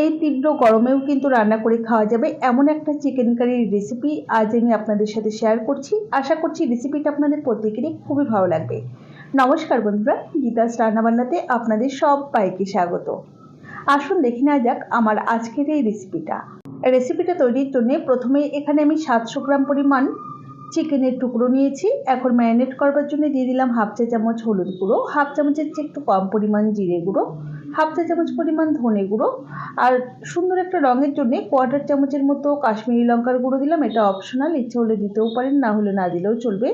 এই তীব্র গরমেও কিন্তু রান্না করে খাওয়া যাবে এমন একটা চিকেন কারির রেসিপি আজ আমি আপনাদের সাথে শেয়ার করছি। আশা করছি রেসিপিটা আপনাদের প্রত্যেকেরই খুবই ভালো লাগবে। নমস্কার বন্ধুরা, গীতাস রান্নাবান্নাতে আপনাদের সব পাইকে স্বাগত। আসুন দেখে নেওয়া যাক আমার আজকের এই রেসিপিটা রেসিপিটা তৈরির জন্য প্রথমে এখানে আমি সাতশো গ্রাম পরিমাণ চিকেনের টুকরো নিয়েছি। এখন ম্যারিনেট করবার জন্য দিয়ে দিলাম হাফ চা চামচ হলুদ গুঁড়ো, হাফ চামচের চেয়ে একটু কম পরিমাণ জিরে গুঁড়ো হাফ চা চামচ পরিমাণ ধনে গুঁড়ো আর সুন্দর একটা রঙের জন্যে কোয়ার্টার চামচের মতো কাশ্মীরি লঙ্কার গুঁড়ো দিলাম। এটা অপশনাল ইচ্ছে হলে দিতেও পারেন, না হলে না দিলেও চলবে।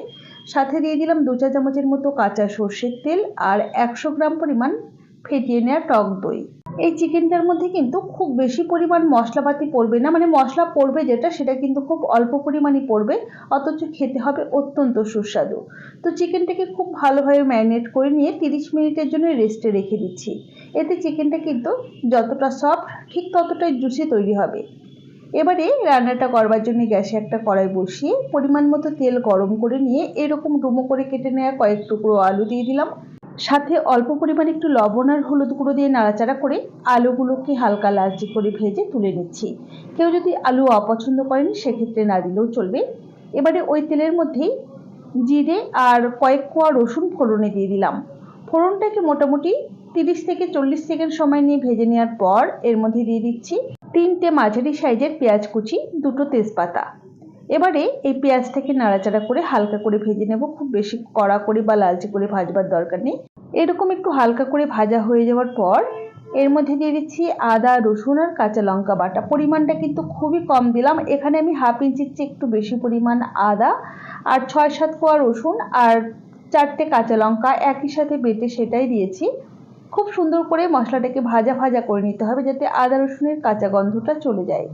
সাথে দিয়ে দিলাম দু চা চামচের মতো কাঁচা সর্ষের তেল আর একশো গ্রাম পরিমাণ ফেটিয়ে নেওয়া টক দই। এই চিকেনটার মধ্যে কিন্তু খুব বেশি পরিমাণ মশলাপাতি পড়বে না। মানে মশলা পড়বে যেটা, সেটা কিন্তু খুব অল্প পরিমাণই পড়বে। অথচ খেতে হবে অত্যন্ত সুস্বাদু। তো চিকেনটাকে খুব ভালোভাবে ম্যারিনেট করে নিয়ে তিরিশ মিনিটের জন্য রেস্টে রেখে দিচ্ছি। এতে চিকেনটা কিন্তু যতটা সফট, ঠিক ততটাই জুসি তৈরি হবে। এবারে রান্নাটা করবার জন্য গ্যাসে একটা কড়াই বসিয়ে পরিমাণ মতো তেল গরম করে নিয়ে এরকম ডুমো করে কেটে নেওয়া কয়েক টুকরো আলু দিয়ে দিলাম। সাথে অল্প পরিমাণে একটু লবণ আর হলুদ গুঁড়ো দিয়ে নাড়াচাড়া করে আলুগুলোকে হালকা লালচে করে ভেজে তুলে নিচ্ছি। কেউ যদি আলু অপছন্দ করেন, সেক্ষেত্রে না দিলেও চলবে। এবারে ওই তেলের মধ্যেই জিরে আর কয়েক কোয়া রসুন ফোড়নে দিয়ে দিলাম। ফোড়নটাকে মোটামুটি তিরিশ থেকে চল্লিশ সেকেন্ড সময় নিয়ে ভেজে নেওয়ার পর এর মধ্যে দিয়ে দিচ্ছি তিনটে মাঝারি সাইজের পেঁয়াজ কুচি, দুটো তেজপাতা। এবারে এই পেঁয়াজটাকে নাড়াচাড়া করে হালকা করে ভেজে নেব। খুব বেশি কড়া করে বা লালচে করে ভাজবার দরকার নেই। এরকম একটু হালকা করে ভাজা হয়ে যাওয়ার পর এর মধ্যে দিয়ে দিচ্ছি আদা, রসুন আর কাঁচা লঙ্কা বাটা। পরিমাণটা কিন্তু খুবই কম দিলাম। এখানে আমি হাফ ইঞ্চির চেয়ে একটু বেশি পরিমাণ আদা আর ছয় সাত কোয়া রসুন আর চারটে কাঁচা লঙ্কা একই সাথে বেটে সেটাই দিয়েছি। খুব সুন্দর করে মশলাটাকে ভাজা ভাজা করে নিতে হবে যাতে আদা, রসুনের কাঁচা গন্ধটা চলে যায়।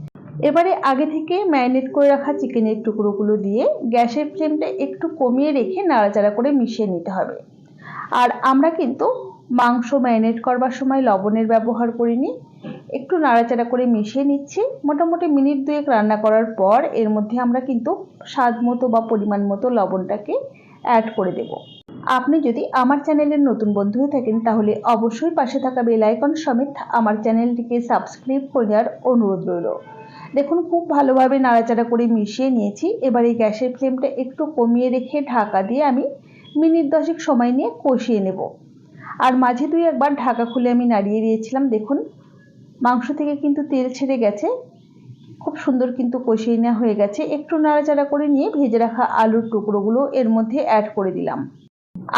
এবারে আগে থেকে ম্যারিনেট করে রাখা চিকেনের টুকরোগুলো দিয়ে গ্যাসের ফ্লেমটা একটু কমিয়ে রেখে নাড়াচাড়া করে মিশিয়ে নিতে হবে। আর আমরা কিন্তু মাংস ম্যারিনেট করবার সময় লবণের ব্যবহার করিনি। একটু নাড়াচাড়া করে মিশিয়ে নিচ্ছি। মোটামুটি মিনিট দুয়েক রান্না করার পর এর মধ্যে আমরা কিন্তু স্বাদ মতো বা পরিমাণ মতো লবণটাকে অ্যাড করে দেব। আপনি যদি আমার চ্যানেলের নতুন বন্ধু হয়ে থাকেন, তাহলে অবশ্যই পাশে থাকা বেল আইকন সমেত আমার চ্যানেলটিকে সাবস্ক্রাইব করে নেওয়ার অনুরোধ রইল। দেখুন, খুব ভালোভাবে নাড়াচাড়া করে মিশিয়ে নিয়েছি। এবার এই গ্যাসের ফ্লেমটা একটু কমিয়ে রেখে ঢাকা দিয়ে আমি মিনিট দশেক সময় নিয়ে কষিয়ে নেব। আর মাঝে দুই একবার ঢাকা খুলে আমি নাড়িয়ে দিয়েছিলাম। দেখুন, মাংস থেকে কিন্তু তেল ছেড়ে গেছে। খুব সুন্দর কিন্তু কষিয়ে নেওয়া হয়ে গেছে। একটু নাড়াচাড়া করে নিয়ে ভেজে রাখা আলুর টুকরোগুলো এর মধ্যে অ্যাড করে দিলাম।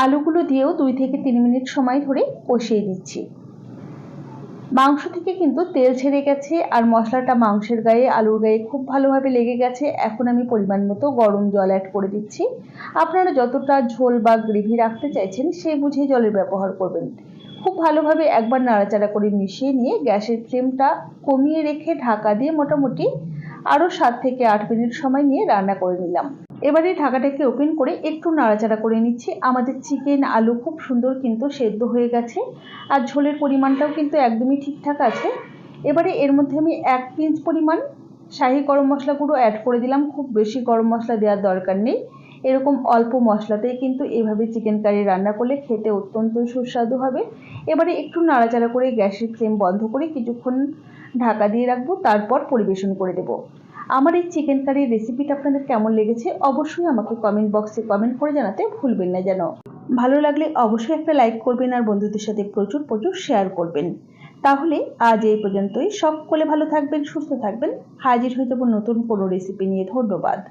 আলুগুলো দিয়েও দুই থেকে তিন মিনিট সময় ধরে কষিয়ে দিচ্ছি মাংস থেকে কিন্তু তেল ছেড়ে গেছে আর মশলাটা মাংসের গায়ে, আলুর গায়ে খুব ভালোভাবে লেগে গেছে। এখন আমি পরিমাণ মতো গরম জল অ্যাড করে দিচ্ছি। আপনারা যতটা ঝোল বা গ্রেভি রাখতে চাইছেন, সেই বুঝে জলের ব্যবহার করবেন। খুব ভালোভাবে একবার নাড়াচাড়া করে মিশিয়ে নিয়ে গ্যাসের ফ্লেমটা কমিয়ে রেখে ঢাকা দিয়ে মোটামুটি আরও সাত থেকে আট মিনিট সময় নিয়ে রান্না করে নিলাম। এবারে ঢাকাটাকে ওপেন করে একটু নাড়াচাড়া করে নিচ্ছি। আমাদের চিকেন আলু খুব সুন্দর কিন্তু সেদ্ধ হয়ে গেছে আর ঝোলের পরিমাণটাও কিন্তু একদমই ঠিকঠাক আছে। এবারে এর মধ্যে আমি এক পিঞ্চ পরিমাণ শাহি গরম মশলা গুঁড়ো অ্যাড করে দিলাম। খুব বেশি গরম মশলা দেওয়ার দরকার নেই। এরকম অল্প মশলাতেই কিন্তু এভাবে চিকেন কারি রান্না করলে খেতে অত্যন্ত সুস্বাদু হবে। এবারে একটু নাড়াচাড়া করে গ্যাসের ফ্লেম বন্ধ করে কিছুক্ষণ ঢাকা দিয়ে রাখব, তারপর পরিবেশন করে দেব। আমার এই চিকেন কারির রেসিপিটা আপনাদের কেমন লেগেছে অবশ্যই আমাকে কমেন্ট বক্সে কমেন্ট করে জানাতে ভুলবেন না যেন। ভালো লাগলে অবশ্যই একটা লাইক করবেন আর বন্ধুদের সাথে প্রচুর প্রচুর শেয়ার করবেন। তাহলে আজ এই পর্যন্তই। সকলে ভালো থাকবেন, সুস্থ থাকবেন। হাজির হয়ে যাব নতুন কোনো রেসিপি নিয়ে। ধন্যবাদ।